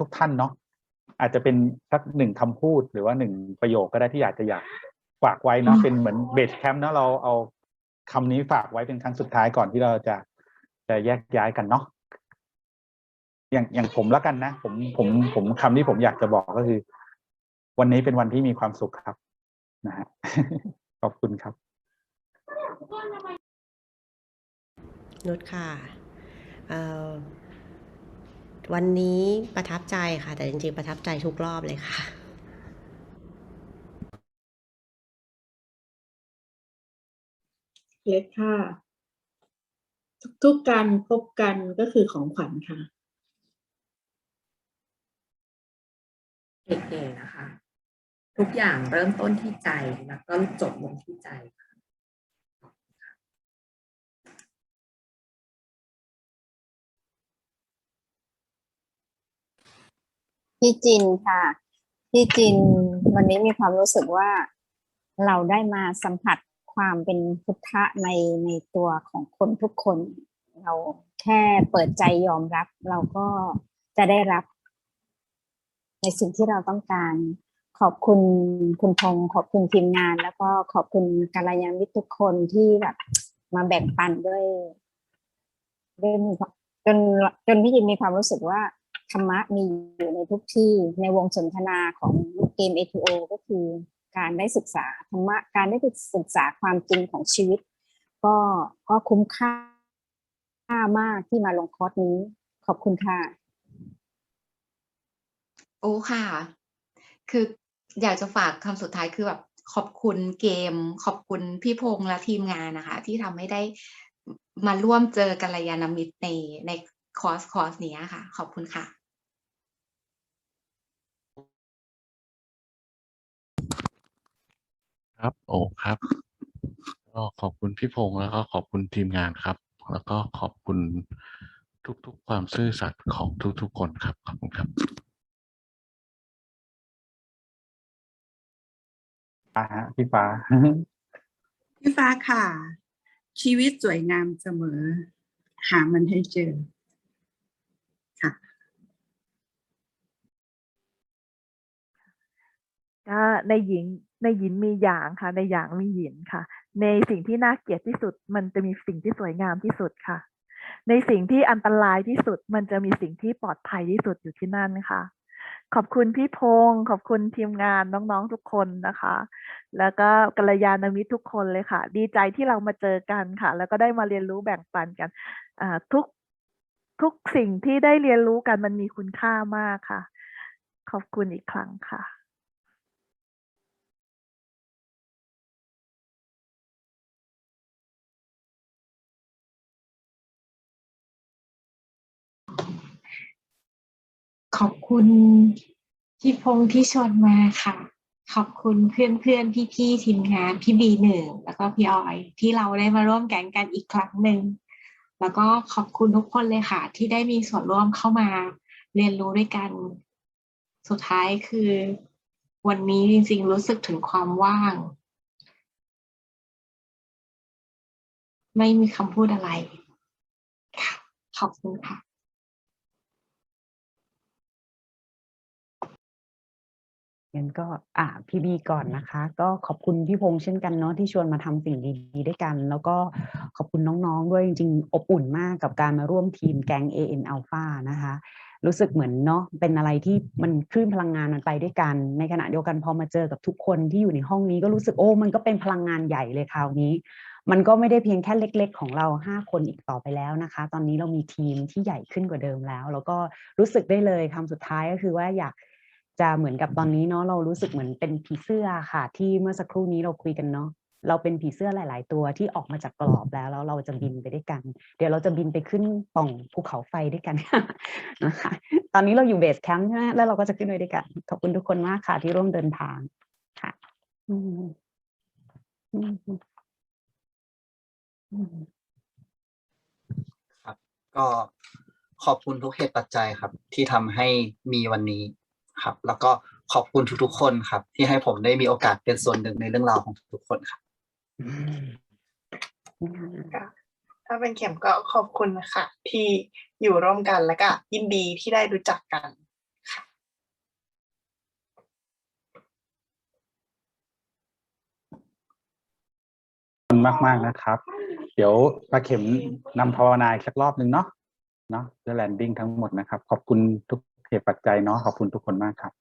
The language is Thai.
ทุกท่านเนาะอาจจะเป็นสักหนึ่งคำพูดหรือว่าหนึ่งประโยคก็ได้ที่อยากจะอยากฝากไว้เนาะเป็นเหมือนเบสแคมป์เนาะเราเอาคำนี้ฝากไว้เป็นครั้งสุดท้ายก่อนที่เราจะจะแยกย้ายกันเนาะอย่างอย่างผมแล้วกันนะ ผมผมผมคำที่ผมอยากจะบอกก็คือ วันนี้เป็นวันที่มีความสุขครับนะฮะขอบคุณครับนุชค่ะเอ่อ วันนี้ประทับใจค่ะ แต่จริงๆ ประทับใจทุกรอบเลยค่ะ เล็กค่ะ ทุกๆการพบกันก็คือของขวัญค่ะเก๋ๆนะคะ ทุกอย่างเริ่มต้นที่ใจแล้วก็จบลงที่ใจค่ะ พี่จินค่ะพี่จินวันนี้มีความรู้สึกว่าเราได้มาสัมผัสความเป็นพุทธะในในตัวของคนทุกคน เราแค่เปิดใจยอมรับ เราก็จะได้รับ ในสิ่งที่เราต้องการ ขอบคุณคุณพงษ์ขอบคุณทีมงาน แล้วก็ขอบคุณกัลยาณมิตรทุกคนที่แบบมาแบ่งปันด้วยด้วยจนจนพี่ยินมีความรู้สึกว่า ธรรมะมีอยู่ในทุกที่ในวงสนทนาของเกม A2O ก็คือการได้ศึกษาธรรมะการได้ศึกษาความจริงของชีวิต ก็ก็คุ้มค่ามากที่มาลงคอร์สนี้ ขอบคุณค่ะ โอ้ค่ะ คืออยากจะฝากคำสุดท้ายคือแบบขอบคุณเกม ขอบคุณพี่พงษ์และทีมงานนะคะ ที่ทำให้ได้มาร่วมเจอกัลยาณมิตรในในคอร์สคอร์สนี้ค่ะ ขอบคุณค่ะ ครับโอ้ครับ ก็ขอบคุณพี่พงษ์แล้วก็ขอบคุณทีมงานครับ แล้วก็ขอบคุณทุกๆ ความซื่อสัตย์ของทุกๆ คนครับ ขอบคุณครับฟ้าฮะพี่ฟ้า พี่ฟ้าค่ะ ชีวิตสวยงามเสมอ หามันให้เจอ ค่ะก็ในหญิง ในหญิงมีหยางค่ะ ในหยางมีหยินค่ะ ในสิ่งที่น่าเกลียดที่สุด มันจะมีสิ่งที่สวยงามที่สุดค่ะ ในสิ่งที่อันตรายที่สุด มันจะมีสิ่งที่ปลอดภัยที่สุดอยู่ที่นั่นค่ะ ขอบคุณพี่พงศ์ขอบคุณทีมงานน้องๆทุกคนนะคะ แล้วก็กัลยาณมิตรทุกคนเลยค่ะ ดีใจที่เรามาเจอกันค่ะ แล้วก็ได้มาเรียนรู้แบ่งปันกันทุกทุกสิ่งที่ได้เรียนรู้กันมันมีคุณค่ามากค่ะ ขอบคุณอีกครั้งค่ะ ขอบคุณพี่พงษ์ที่ชวนมาค่ะ ขอบคุณเพื่อนเพื่อนพี่พี่ทีมงานพี่บีหนึ่งแล้วก็พี่ออย ที่เราได้มาร่วมแก๊งกันอีกครั้งหนึ่งแล้วก็ขอบคุณทุกคนเลยค่ะ ที่ได้มีส่วนร่วมเข้ามาเรียนรู้ด้วยกัน สุดท้ายคือ วันนี้จริงๆรู้สึกถึงความว่าง ไม่มีคำพูดอะไร ขอบคุณค่ะ งั้นก็อ่าพี่บีก่อนนะคะ ก็ขอบคุณพี่พงษ์เช่นกันเนาะที่ชวนมาทำสิ่งดีๆด้วยกัน แล้วก็ขอบคุณน้องๆด้วยจริงๆ อบอุ่นมากกับการมาร่วมทีมแก๊ง AN Alpha นะคะ รู้สึกเหมือนเนาะเป็นอะไรที่มันคลื่นพลังงานมันไปด้วยกัน ในขณะเดียวกันพอมาเจอกับทุกคนที่อยู่ในห้องนี้ก็รู้สึกโอ้มันก็เป็นพลังงานใหญ่เลยคราวนี้ มันก็ไม่ได้เพียงแค่เล็ก ๆ ของเราห้าคนอีกต่อไปแล้วนะคะ ตอนนี้เรามีทีมที่ใหญ่ขึ้นกว่าเดิมแล้ว แล้วก็รู้สึกได้เลยคำสุดท้ายก็คือว่าอยาก จะเหมือนกับตอนนี้เนาะเรารู้สึกเหมือนเป็นผีเสื้อค่ะ ที่เมื่อสักครู่นี้เราคุยกันเนาะเราเป็นผีเสื้อหลาย ๆ ตัวที่ออกมาจากกรอบแล้วแล้วเราจะบินไปด้วยกัน เดี๋ยวเราจะบินไปขึ้นป่องภูเขาไฟด้วยกันนะคะตอนนี้เราอยู่เบสแคมป์ใช่ไหมแล้วเราก็จะขึ้นไปด้วยกันขอบคุณทุกคนมากค่ะที่ร่วมเดินทางค่ะอืมอืมอืมครับ ก็ขอบคุณทุกเหตุปัจจัยครับ ที่ทำให้มีวันนี้ ครับ แล้วก็ขอบคุณทุกๆคนครับ ที่ให้ผมได้มีโอกาสเป็นส่วนหนึ่งในเรื่องราวของทุกๆคนครับถ้าเป็นเข็มก็ขอบคุณค่ะที่อยู่ร่วมกันแล้วก็ยินดีที่ได้รู้จักกันคุณมากมากนะครับ เดี๋ยวปลาเข็มนำภาวนาอีสักรอบหนึ่งเนาะเนาะเรื่องแลนดิ้งทั้งหมดนะครับ ขอบคุณทุก เหตุปัจจัยเนาะขอบคุณทุกคนมากครับ